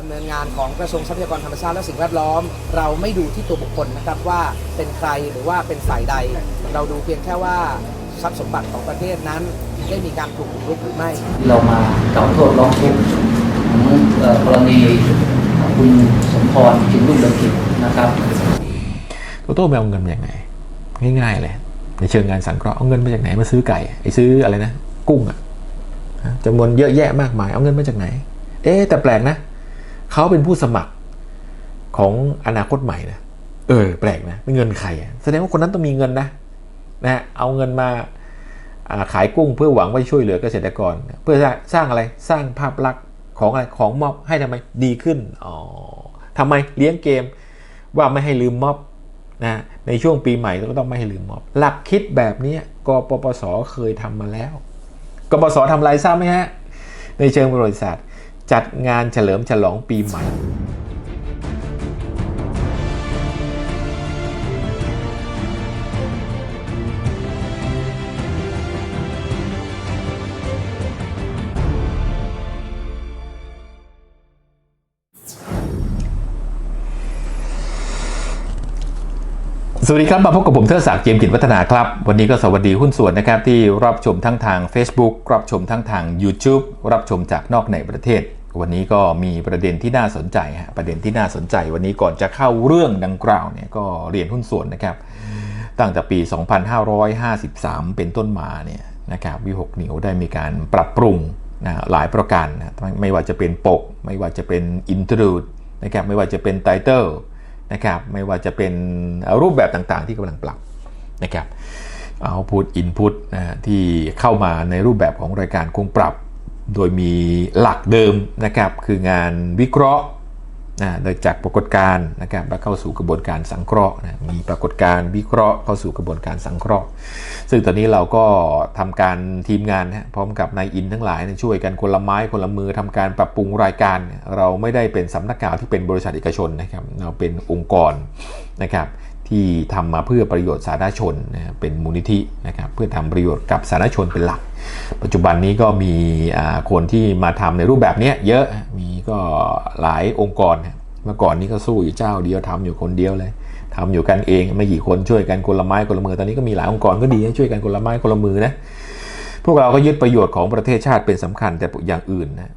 ดำเนินงานของกระทรวงทรัพยากรธรรมชาติและสิ่งแวดล้อม เราไม่ดูที่ตัวบุคคลนะครับว่าเป็นใครหรือว่าเป็นฝ่ายใด เราดูเพียงแค่ว่าทรัพย์สมบัติของประเทศนั้น ได้มีการถูกบุกรุกหรือไม่ เรามากล่าวโทษร้องทุกข์ของเอ่อกรณีของคุณสมพรจินรุ่งเรืองกิจนะครับโตโต้ไปเอาเงินมาจากไหนง่ายๆเลยในเชิงงานสังเคราะห์เอาเงินมาจากไหนมาซื้อไก่ไอ้ซื้ออะไรนะ กุ้งอะฮะจำนวนเยอะแยะมากมาย เอาเงินมาจากไหน เอ๊ะแต่แปลกนะ เขาเป็นผู้สมัครของอนาคตใหม่นะเออ แปลกนะเป็นเงินใครแสดงว่าคนนั้นต้องมีเงินนะนะเอาเงินมาขายกุ้งเพื่อหวังว่าจะช่วยเหลือเกษตรกร เพื่อสร้างอะไรสร้างภาพลักษณ์ของอะไรของม็อบให้ทำไมดีขึ้นอ๋อทำไมเลี้ยงเกมว่าไม่ให้ลืมม็อบนะในช่วงปีใหม่ก็ต้องไม่ให้ลืมม็อบ หลักคิดแบบนี้กปปสเคยทำมาแล้วกปปสทำอะไรทราบไหมฮะในเชิงบริษัท จัดงานเฉลิมฉลองปีใหม่ สวัสดีครับมาพบกับผมเทอศักดิ์เจียมกิจวัฒนาครับ วันนี้ก็สวัสดีหุ้นส่วนนะครับที่รับชมทั้งทาง Facebook รับชมทั้งทาง YouTube รับชมจากนอกในประเทศ วันนี้ก็มีประเด็นที่น่าสนใจฮะประเด็นที่น่าสนใจ วันนี้ก่อนจะเข้าเรื่องดังกล่าวเนี่ยก็เรียนหุ้นส่วนนะครับ ตั้งแต่ปี 2553 เป็นต้นมาเนี่ยนะครับวิหกเหนียวได้มีการปรับปรุงนะหลายประการนะไม่ว่าจะเป็นปก ไม่ว่าจะเป็นอินทรูดนะครับไม่ว่าจะเป็นไตเติลนะครับไม่ว่าจะเป็นรูปแบบต่างๆ ที่กำลังปรับนะครับเอาพุทอินพุตนะที่เข้ามาในรูปแบบของรายการคงปรับ โดยมีหลักเดิมนะครับคืองานวิเคราะห์นะโดยจากปรากฏการณ์นะครับแล้วเข้าสู่กระบวนการสังเคราะห์นะมีปรากฏการณ์วิเคราะห์เข้าสู่กระบวนการสังเคราะห์ ซึ่งตอนนี้เราก็ทำการทีมงานนะพร้อมกับนายอินทั้งหลายนยช่วยกันคนละไม้คนละมือทำการปรับปรุงรายการ เราไม่ได้เป็นสำนักข่าวที่เป็นบริษัทเอกชนนะครับเราเป็นองค์กรนะครับ ที่ทำมาเพื่อประโยชน์สาธารณชนนะเป็นมูลนิธินะครับเพื่อทำประโยชน์กับสาธารณชนเป็นหลัก ปัจจุบันนี้ก็มีคนที่มาทำในรูปแบบนี้เยอะมีก็หลายองค์กรเมื่อก่อนนี้ก็สู้อยู่เจ้าเดียวทำอยู่คนเดียวเลยทำอยู่กันเองไม่กี่คนช่วยกันคนละไม้คนละมือตอนนี้ก็มีหลายองค์กรก็ดีช่วยกันคนละไม้คนละมือนะพวกเราก็ยึดประโยชน์ของประเทศชาติเป็นสำคัญแต่อย่างอื่นนะ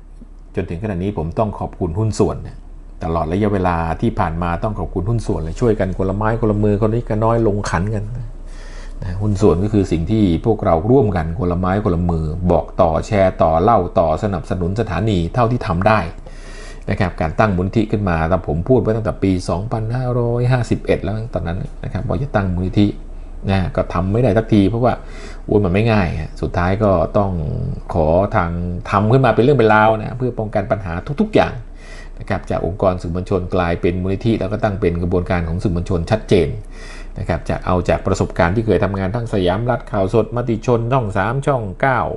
จนถึงขณะนี้ผมต้องขอบคุณหุ้นส่วนนะ ตลอดระยะเวลาที่ผ่านมาต้องขอบคุณหุ้นส่วนเลยช่วยกันคนละไม้คนละมือคนนี้ก็น้อยลงขันกันนะหุ้นส่วนก็คือสิ่งที่พวกเราร่วมกันคนละไม้คนละมือ บอกต่อแชร์ต่อเล่าต่อสนับสนุนสถานีเท่าที่ทำได้นะครับการตั้งมูลนิธิขึ้นมาแต่ผมพูดไว้ตั้งแต่ปี 2551 แล้วตอนนั้นนะครับว่าจะตั้งมูลนิธินะก็ทำไม่ได้สักทีเพราะว่าโอ้ยมันไม่ง่าย สุดท้ายก็ต้องขอทางทำขึ้นมาเป็นเรื่องเป็นราวนะเพื่อป้องกันปัญหาทุก ๆ อย่าง นะครับจากองค์กรสื่อมวลชนกลายเป็นมูลนิธิแล้วก็ตั้งเป็นกระบวนการของสื่อมวลชนชัดเจนนะครับจะเอาจากประสบการณ์ที่เคยทำงานทั้งสยามรัฐข่าวสดมติชนช่อง 3 ช่อง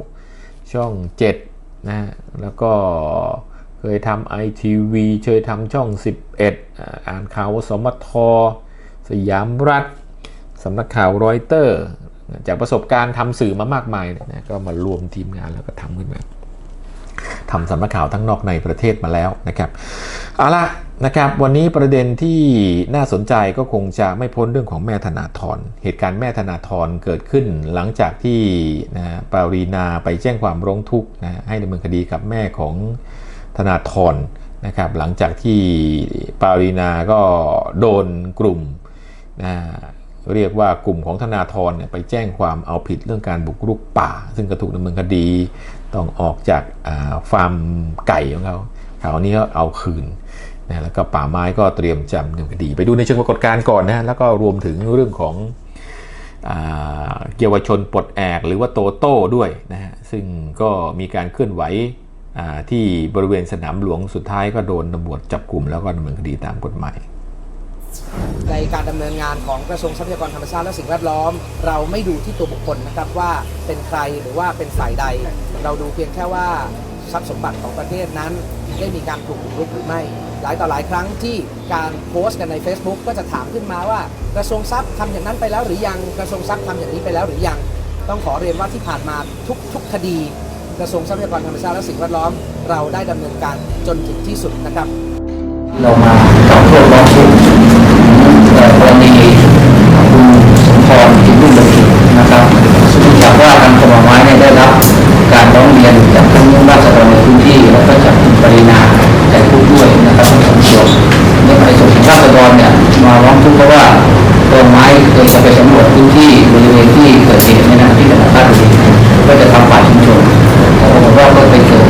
9 ช่อง7นะแล้วก็เคยทำไอทีวีเคยทำช่อง 11 อ่าอ่านข่าววสมทสยามรัฐสำนักข่าวรอยเตอร์ จากประสบการณ์ทำสื่อมามากมายเนี่ยนะก็มารวมทีมงานแล้วก็ทำขึ้นมา ทำสำนักข่าวทั้งนอกในประเทศมาแล้วนะครับเอาละนะครับวันนี้ประเด็นที่น่าสนใจก็คงจะไม่พ้นเรื่องของแม่ธนาธรเหตุการณ์แม่ธนาธรเกิดขึ้นหลังจากที่นะปารีนาไปแจ้งความร้องทุกข์นะให้ดำเนินคดีกับแม่ของธนาธรนะครับหลังจากที่ปารีนาก็โดนกลุ่มนะ เรียกว่ากลุ่มของธนาธรเนี่ยไปแจ้งความเอาผิดเรื่องการบุกรุกป่า ซึ่งก็ถูกดำเนินคดี ต้องออกจากาฟาร์มไก่ของเขาคราวนี้ก็เอาคืนนะแล้วก็ป่าไม้ก็เตรียมจำเนินคดี ไปดูในเชิงปรากฏการณ์ก่อนนะแล้วก็รวมถึงเรื่องของเยาวชนปลดแอกหรือว่าโตโต้ด้วยนะฮะซึ่งก็มีการเคลื่อนไหวที่บริเวณสนามหลวงสุดท้ายก็โดนตำรวจจับกลุ่มแล้วก็ดำเนินคดีตามกฎหมาย ในการดำเนินงานของกระทรวงทรัพยากรธรรมชาติและสิ่งแวดล้อม เราไม่ดูที่ตัวบุคคลนะครับว่าเป็นใครหรือว่าเป็นฝ่ายใด เราดูเพียงแค่ว่าทรัพย์สมบัติของประเทศนั้น ได้มีการถูกบุกรุกหรือไม่ หลายต่อหลายครั้งที่การโพสต์กันใน Facebook ก็จะถามขึ้นมาว่ากระทรวงทรัพย์ทำอย่างนั้นไปแล้วหรือยังกระทรวงทรัพย์ทำอย่างนี้ไปแล้วหรือยัง ต้องขอเรียนว่าที่ผ่านมาทุกทุกคดี กระทรวงทรัพยากรธรรมชาติและสิ่งแวดล้อม เราได้ดำเนินการจนถึงที่สุดนะครับ เรามา ราษฎรในพื้นที่แล้วก็จากคุณปรินาแต่ผู้ด้วยนะครับทั้งสองส่วนในในส่วนของราษฎรเนี่ยมาร้องทุกข์เพราะว่ากรมไม้เคยจะไปสำรวจพื้นที่บริเวณที่เกิดเหตุในนะที่ตลาดลาดบุรีก็จะทำป่าชุมชนแต่ปรากฏว่าก็ไปเกิด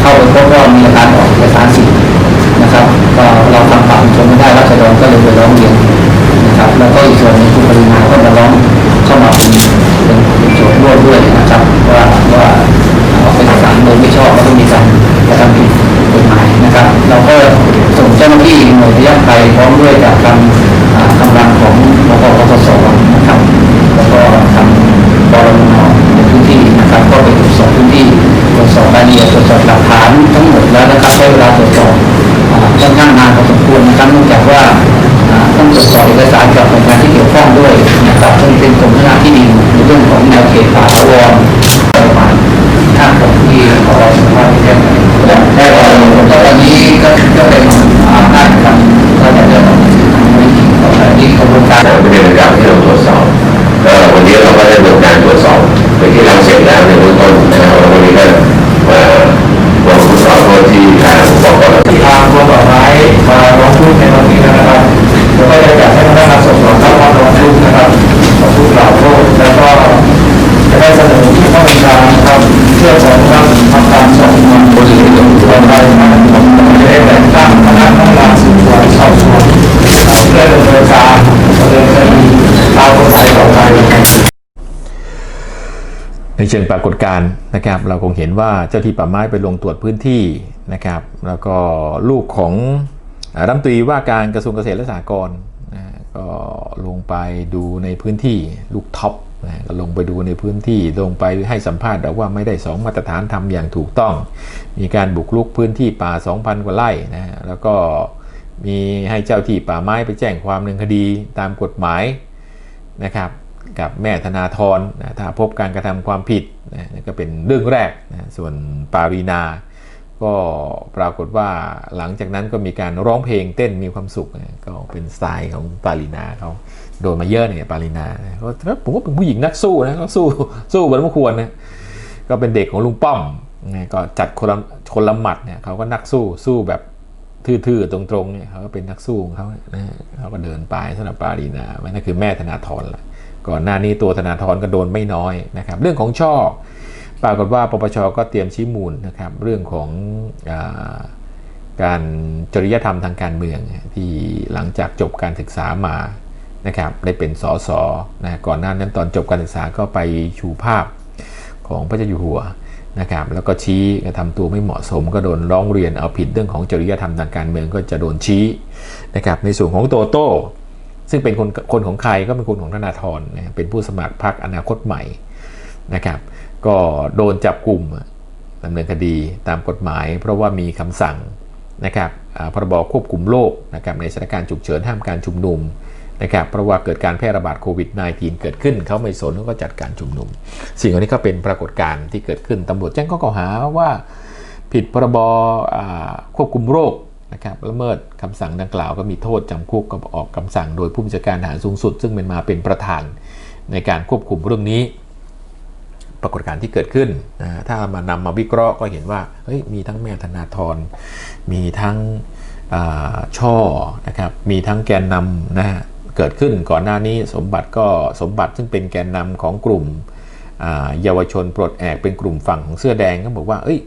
เข้าไปพบว่ามีอาการออกเอกสารสิทธิ์นะครับก็เราทำปากชนไม่ได้รัชดรก็เลยไปร้องเรียนนะครับ แล้วก็อีกส่วนหนึ่งคุณปรินาก็มาร้องเข้ามาเป็นเป็นโจทย์ร่วมด้วยนะครับว่าว่า ไม่ชอบแล้วก็มีการกระทำผิดกฎหมายนะครับ เราก็ส่งเจ้าหน้าที่หน่วยพยัคฆ์ไทยพร้อมด้วยจากการอ่ากำลังของบกปสนะครับแล้วก็ทำบรมนในพื้นที่นะครับก็ไปตรวจสอบพื้นที่ตรวจสอบรายละเอียดตรวจสอบหลักฐานทั้งหมดแล้วนะครับใช้เวลาตรวจสอบอ่าค่อนข้างนานพอสมควรนะครับเนื่องจากว่าต้องตรวจสอบเอกสารกับหน่วยงานที่เกี่ยวข้องด้วยนะครับซึ่งเป็นกรมพัฒนาที่ดินในเรื่องของแนวเขตป่าถาวร ในเชิงปรากฏการณ์นะครับ เราคงเห็นว่าเจ้าที่ป่าไม้ไปลงตรวจพื้นที่นะครับ แล้วก็ลูกของรัฐมนตรีว่าการกระทรวงเกษตรและสหกรณ์นะก็ลงไปดูในพื้นที่ลูกท็อปนะก็ลงไปดูในพื้นที่ลงไปให้สัมภาษณ์บอกว่าไม่ได้สองมาตรฐานทำอย่างถูกต้อง มีการบุกรุกพื้นที่ป่า 2,000 กว่าไร่นะฮะแล้วก็มีให้เจ้าที่ป่าไม้ไปแจ้งความหนึ่งคดีตามกฎหมายนะครับ กับแม่ธนาธรนะถ้าพบการกระทำความผิดนะนี่ก็เป็นเรื่องแรกนะส่วนปารีนา ก็ปรากฏว่าหลังจากนั้นก็มีการร้องเพลงเต้นมีความสุขนะก็เป็นสไตล์ของปารีนาเขาโดนมาเยอะเนี่ยปารีนานะก็ผมว่าเป็นผู้หญิงนักสู้นะเขาสู้สู้เหมือนเมื่อควรนะก็เป็นเด็กของลุงป้อมนะก็จัดคนละคนละหมัดเนี่ยเขาก็นักสู้สู้แบบทื่อๆตรงๆเนี่ยเขาก็เป็นนักสู้ของเขานะเขาก็เดินไปสำหรับปารีนามันนั่นคือแม่ธนาธรแหละ ก่อนหน้านี้ตัวธนาธรก็โดนไม่น้อยนะครับ เรื่องของช่อปรากฏว่าปปชก็เตรียมชี้มูลนะครับเรื่องของอาการจริยธรรมทางการเมืองที่หลังจากจบการศึกษามานะครับได้เป็นสสนะก่อนหน้านั้นตอนจบการศึกษาก็ไปชูภาพของพระเจ้าอยู่หัวนะครับแล้วก็ชี้กระทำตัวไม่เหมาะสม ก็โดนร้องเรียนเอาผิดเรื่องของจริยธรรมทางการเมืองก็จะโดนชี้นะครับในส่วนของโตโต้ ซึ่งเป็นคนคนของใครก็เป็นคนของธนาธรนะเป็นผู้สมัครพรรคอนาคตใหม่นะครับ ก็โดนจับกลุ่มดำเนินคดีตามกฎหมาย เพราะว่ามีคำสั่งนะครับอ่าพรบควบคุมโรคนะครับในสถานการณ์ฉุกเฉินห้ามการชุมนุมนะครับเพราะว่าเกิดการแพร่ระบาดโควิด -19 เกิดขึ้น เขาไม่สนเขาก็จัดการชุมนุม สิ่งเหล่านี้ก็เป็นปรากฏการณ์ที่เกิดขึ้นตำรวจแจ้งข้อกล่าวหาว่าผิดพรบควบคุมโรค นะครับละเมิดคำสั่งดังกล่าวก็มีโทษจำคุกกับออกคำสั่งโดยผู้บัญชาการทหารสูงสุด ซึ่งเป็นมาเป็นประธานในการควบคุมเรื่องนี้ ปรากฏการณ์ที่เกิดขึ้นนะถ้ามานำมาวิเคราะห์ก็เห็นว่าเฮ้ยมีทั้งแม่ธนาธรมีทั้งช่อนะครับมีทั้งแกนนำนะเกิดขึ้นก่อนหน้านี้สมบัติก็สมบัติซึ่งเป็นแกนนำของกลุ่มเยาวชนปลดแอกเป็นกลุ่มฝั่งของเสื้อแดงก็บอกว่าเอ้ย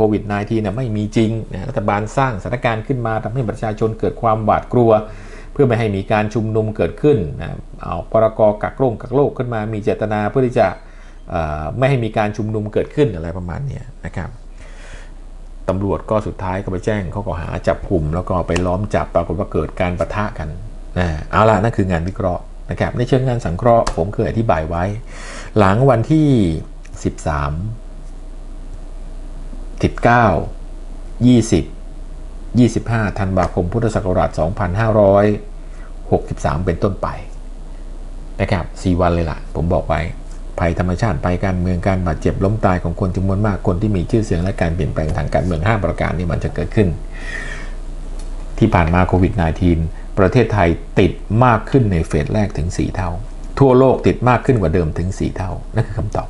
ควิด -19 นะไม่มีจริงนะรัฐบาลสร้างสถานการณ์ขึ้นมาทำให้ประชาชนเกิดความหวาดกลัว เพื่อไม่ให้มีการชุมนุมเกิดขึ้นนะเอาปรกกักโรคกักโรคขึ้นมามีเจตนาเพื่อที่จะไม่ให้มีการชุมนุมเกิดขึ้นอะไรประมาณนี้นะครับตำรวจก็สุดท้ายก็ไปแจ้งเข้อกล่าวหาจับกลุ่ม แล้วก็ไปล้อมจับปรากฏว่าเกิดการประทะกันนะเอาละนั่นคืองานวิเคราะห์นะครับในเชิงงานสังเคราะห์ผมเคยอธิบายไว้ หลังวันที่ 13 19 20 25 ธันวาคมพุทธศักราช 2563 เป็นต้นไปนะครับ4วันเลยล่ะ ผมบอกไว้ภัยธรรมชาติภัยการเมืองการบาดเจ็บล้มตายของคนจำนวนมากคนที่มีชื่อเสียงและการเปลี่ยนแปลงทางการเมือง 5 ประการนี้มันจะเกิดขึ้น ที่ผ่านมาโควิด -19 ประเทศไทยติดมากขึ้นในเฟสแรกถึง 4 เท่า ทั่วโลกติดมากขึ้นกว่าเดิมถึง 4 เท่า นั่นคือคำตอบ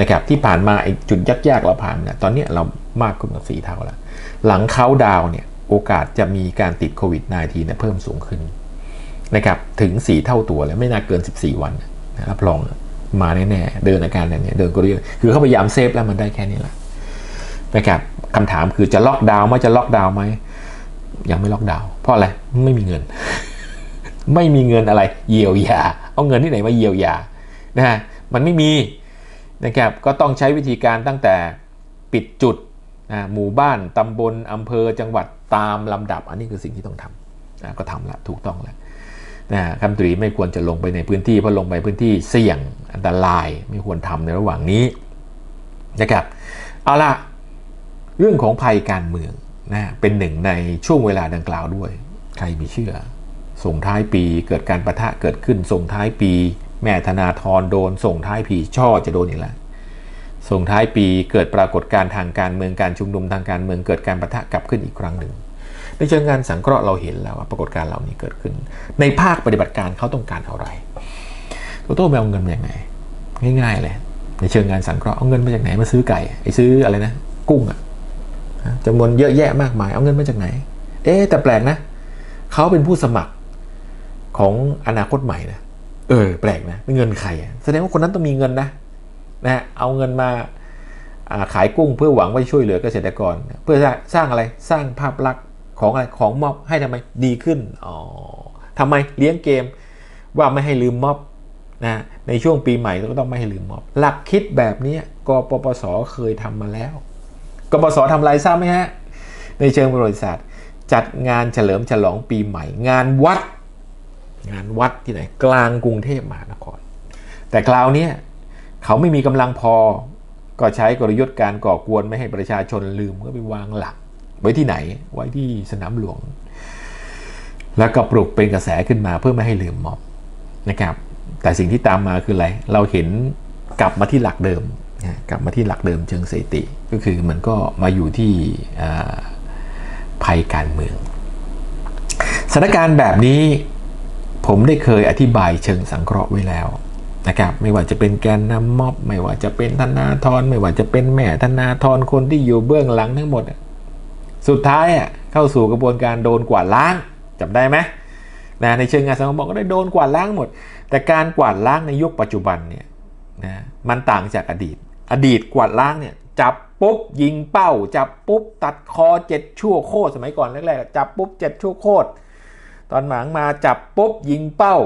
นะครับที่ผ่านมาไอ้จุดยากๆเราผ่านเนี่ยตอนนี้เรามากขึ้นกว่า4เท่าแล้ว หลังเขาดาวเนี่ยโอกาสจะมีการติดโควิด -19 เนี่ยเพิ่มสูงขึ้นนะครับถึง 4 เท่าตัวแล้วไม่น่าเกิน 14 วันนะรับรองมาแน่ๆเดินอาการแบบเนี้ยเดินก็เรียคือเขาพยายามเซฟแล้วมันได้แค่นี้แหละนะครับคำถามคือจะล็อกดาวน์ไหมจะล็อกดาวน์ไหมยังไม่ล็อกดาวน์เพราะอะไรไม่มีเงิน ไม่มีเงินอะไร เยียวยา เอาเงินที่ไหนมาเยียวยานะฮะมันไม่มี นะครับก็ต้องใช้วิธีการตั้งแต่ปิดจุดนะหมู่บ้านตำบลอำเภอจังหวัดตามลำดับ อันนี้คือสิ่งที่ต้องทำนะก็ทำละถูกต้องแล้วนะคำตรีไม่ควรจะลงไปในพื้นที่เพราะลงไปพื้นที่เสี่ยงอันตรายไม่ควรทำในระหว่างนี้นะครับเอาละเรื่องของภัยการเมืองนะเป็นหนึ่งในช่วงเวลาดังกล่าวด้วย ใครไม่เชื่อ ส่งท้ายปีเกิดการประทะเกิดขึ้นส่งท้ายปี แม่ธนาธรโดนส่งท้ายปีช่อจะโดนอีกแล้วส่งท้ายปีเกิดปรากฏการณ์ทางการเมืองการชุมนุมทางการเมืองเกิดการประทะกลับขึ้นอีกครั้งหนึ่งในเชิงงานสังเคราะห์เราเห็นแล้วว่าปรากฏการณ์เหล่านี้เกิดขึ้น ในภาคปฏิบัติการเขาต้องการอะไรโตโต้ไปเอาเงินมาจากไหนง่ายๆเลยในเชิงงานสังเคราะห์เอาเงินมาจากไหนมาซื้อไก่ไอ้ซื้ออะไรนะ กุ้งอะจำนวนเยอะแยะมากมายเอาเงินมาจากไหน เอ๊แต่แปลกนะเขาเป็นผู้สมัครของอนาคตใหม่นะ เออแปลกนะเงินใครแสดงว่าคนนั้นต้องมีเงินนะนะเอาเงินมาขายกุ้งเพื่อหวังว่าจะช่วยเหลือเกษตรกร เพื่อสร้างอะไรสร้างภาพลักษณ์ของอะไรของม็อบให้ทำไมดีขึ้นอ๋อทำไมเลี้ยงเกมว่าไม่ให้ลืมม็อบนะในช่วงปีใหม่ก็ต้องไม่ให้ลืมม็อบ หลักคิดแบบนี้กปปสเคยทำมาแล้วกบสทำอะไรทราบไหมฮะในเชิงบริษัทจัดงานเฉลิมฉลองปีใหม่ งานวัด งานวัดที่ไหนกลางกรุงเทพมหานคร แต่คราวนี้เขาไม่มีกำลังพอก็ใช้กลยุทธ์การก่อกวนไม่ให้ประชาชนลืมก็ไปวางหลัก ไว้ที่ไหนไว้ที่สนามหลวง แล้วก็ปลุกเป็นกระแสขึ้นมาเพื่อไม่ให้ลืมม็อบนะครับ แต่สิ่งที่ตามมาคืออะไร เราเห็นกลับมาที่หลักเดิมกลับมาที่หลักเดิมเชิงสถิติ ก็คือมันก็มาอยู่ที่ภัยการเมืองสถานการณ์แบบนี้ ผมได้เคยอธิบายเชิงสังเคราะห์ไว้แล้วนะครับไม่ว่าจะเป็นแกนนำม็อบ ไม่ว่าจะเป็นธนาธรไม่ว่าจะเป็นแม่ธนาธรคนที่อยู่เบื้องหลังทั้งหมด สุดท้ายอะเข้าสู่กระบวนการโดนกวาดล้างจำได้ไหมนะในเชิงงานสังคมบอกก็ได้โดนกวาดล้างหมด แต่การกวาดล้างในยุคปัจจุบันเนี่ยนะมันต่างจากอดีต อดีตกวาดล้างเนี่ยจับปุ๊บยิงเป้า จับปุ๊บตัดคอเจ็ดชั่วโคตรสมัยก่อนแรกๆจับปุ๊บเจ็ดชั่วโคตร ตอนหลังมาจับปุ๊บยิงเป้า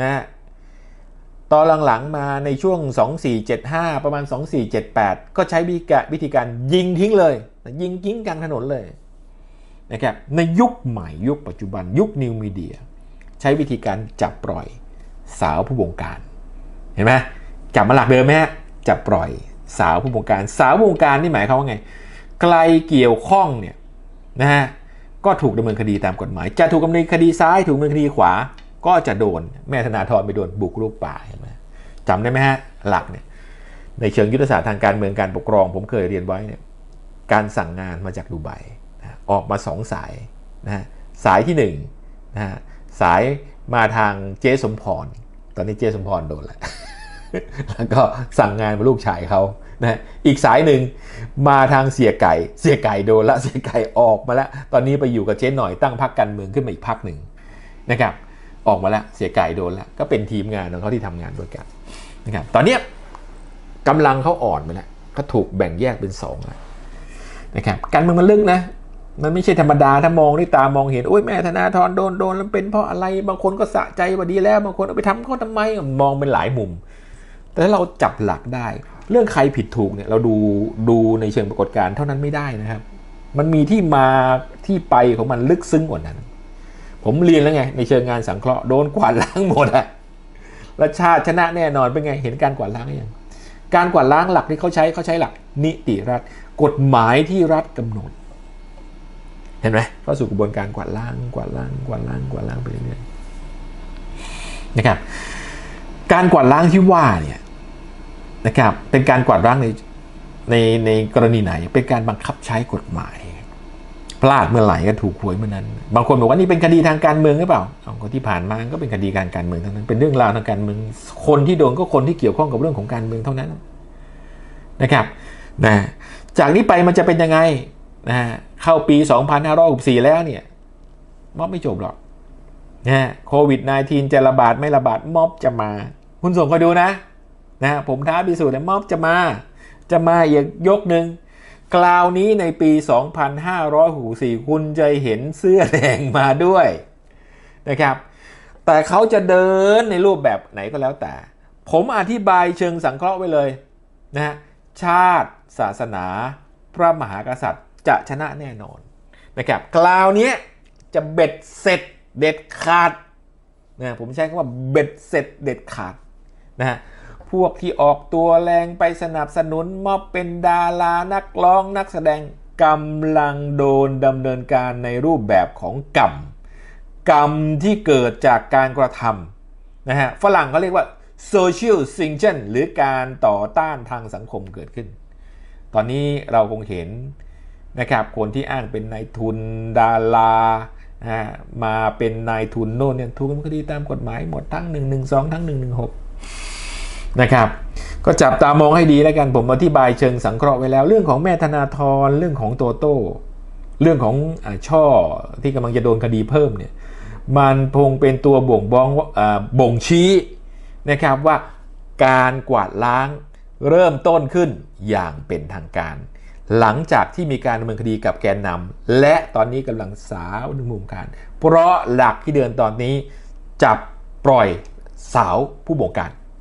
นะฮะตอนหลังๆมาในช่วง 2475 ประมาณ 2478 ก็ใช้วิธีการวิธีการยิงทิ้งเลย ยิงทิ้งกลางถนนเลยนะครับในยุคใหม่ยุคปัจจุบันยุคนิวมีเดีย ใช้วิธีการจับปล่อยสาวผู้บงการ เห็นไหมจับมาหลักเดิมไหมฮะจับปล่อยสาวผู้บงการ สาวผู้บงการนี่หมายความว่าไงใครเกี่ยวข้องเนี่ยนะฮะ ก็ถูกดำเนินคดีตามกฎหมาย จะถูกดำเนินคดีซ้ายถูกดำเนินคดีขวา ก็จะโดนแม่ธนาธรไปโดนบุกรุกป่าเห็นไหมจำได้ไหมฮะหลักเนี่ยในเชิงยุทธศาสตร์ทางการเมืองการปกครอง ผมเคยเรียนไว้เนี่ยการสั่งงานมาจากดูไบนะออกมาสองสายนะฮะสายที่หนึ่งนะฮะสายมาทางเจ๊สมพร ตอนนี้เจ๊สมพรโดนแล้วแล้วก็สั่งงานมาลูกชายเขา นะอีกสายหนึ่งมาทางเสียไก่ เสียไก่โดนละเสียไก่ออกมาแล้วตอนนี้ไปอยู่กับเจ๊หน่อยตั้งพรรคการเมืองขึ้นมาอีกพรรคหนึ่งนะครับออกมาแล้วเสียไก่โดนล้วก็เป็นทีมงานของเขาที่ทำงานด้วยกันนะครับตอนเนี้ยกำลังเขาอ่อนไปแล้วเขาถูกแบ่งแยกเป็นสองแล้วนะครับการเมืองมันลึกนะมันไม่ใช่ธรรมดาถ้ามองด้วยตามองเห็นโอ้ยแม่ธนาธรโดนโดนแล้วเป็นเพราะอะไรบางคนก็สะใจว่าดีแล้วบางคนเอาไปทำเขาทำไมมองเป็นหลายมุม แต่ถ้าเราจับหลักได้ เรื่องใครผิดถูกเนี่ยเราดูดูในเชิงปรากฏการณ์เท่านั้นไม่ได้นะครับ มันมีที่มาที่ไปของมันลึกซึ้งกว่านั้น ผมเรียนแล้วไง ในเชิงงานสังเคราะห์โดนกวาดล้างหมดอะและชาติชนะแน่นอนเป็นไงเห็นการกวาดล้างหรือยังการกวาดล้างหลักที่เขาใช้เขาใช้หลักนิติรัฐ กฎหมายที่รัฐกำหนด เห็นไหมเข้าสู่กระบวนการกวาดล้างกวาดล้างกวาดล้างกวาดล้างไปเรื่อยๆนะครับการกวาดล้างที่ว่าเนี่ย นะครับ เป็นการกวาดล้างในในในกรณีไหน เป็นการบังคับใช้กฎหมาย พลาดเมื่อไหร่ก็ถูกหวยเมื่อนั้น บางคนบอกว่านี่เป็นคดีทางการเมืองหรือเปล่าเอาก็ที่ผ่านมาก็เป็นคดีการการเมืองทั้งนั้น เป็นเรื่องราวทางการเมือง คนที่โดนก็คนที่เกี่ยวข้องกับเรื่องของการเมืองเท่านั้นนะครับนะจากนี้ไปมันจะเป็นยังไงนะเข้าปี 2564 แล้วเนี่ยม็อบไม่จบหรอกนะโควิด -19 จะระบาดไม่ระบาดม็อบจะมา คุณส่งคอยดูนะ นะผมท้าพิสูจน์เลยมอบจะมา จะมาอีกยกหนึ่งคราวนี้ในปี 2564 คุณจะเห็นเสื้อแดงมาด้วยนะครับ แต่เขาจะเดินในรูปแบบไหนก็แล้วแต่ ผมอธิบายเชิงสังเคราะห์ไว้เลยนะฮะชาติศาสนา พระมหากษัตริย์จะชนะแน่นอนนะครับคราวนี้จะเบ็ดเสร็จเด็ดขาดนะผมใช้คำว่าเบ็ดเสร็จเด็ดขาดนะฮะ พวกที่ออกตัวแรงไปสนับสนุนมอบเป็นดารานักร้องนักแสดงกำลังโดนดำเนินการในรูปแบบของกรรม กรรมที่เกิดจากการกระทำนะฮะฝรั่งเขาเรียกว่า social sanction หรือการต่อต้านทางสังคมเกิดขึ้น ตอนนี้เราคงเห็นนะครับคนที่อ้างเป็นนายทุนดารานะมาเป็นนายทุนโน่นเนี่ยถูกดำเนินคดีตามกฎหมายหมดทั้ง 112 ทั้ง 116 นะครับ ก็จับตามองให้ดีแล้วกันผมอธิบายเชิงสังเคราะห์ไว้แล้ว เรื่องของแม่ธนาธรเรื่องของโตโต้เรื่องของอช่อที่กำลังจะโดนคดีเพิ่มเนี่ยมันคงเป็นตัวบ่งบ้องอบ่งชี้นะครับว่าการกวาดล้างเริ่มต้นขึ้นอย่างเป็นทางการ หลังจากที่มีการดำเนินคดีกับแกนนำและตอนนี้กำลังสาวในมุมการ เพราะหลักที่เดินตอนนี้จับปล่อยสาวผู้บงการ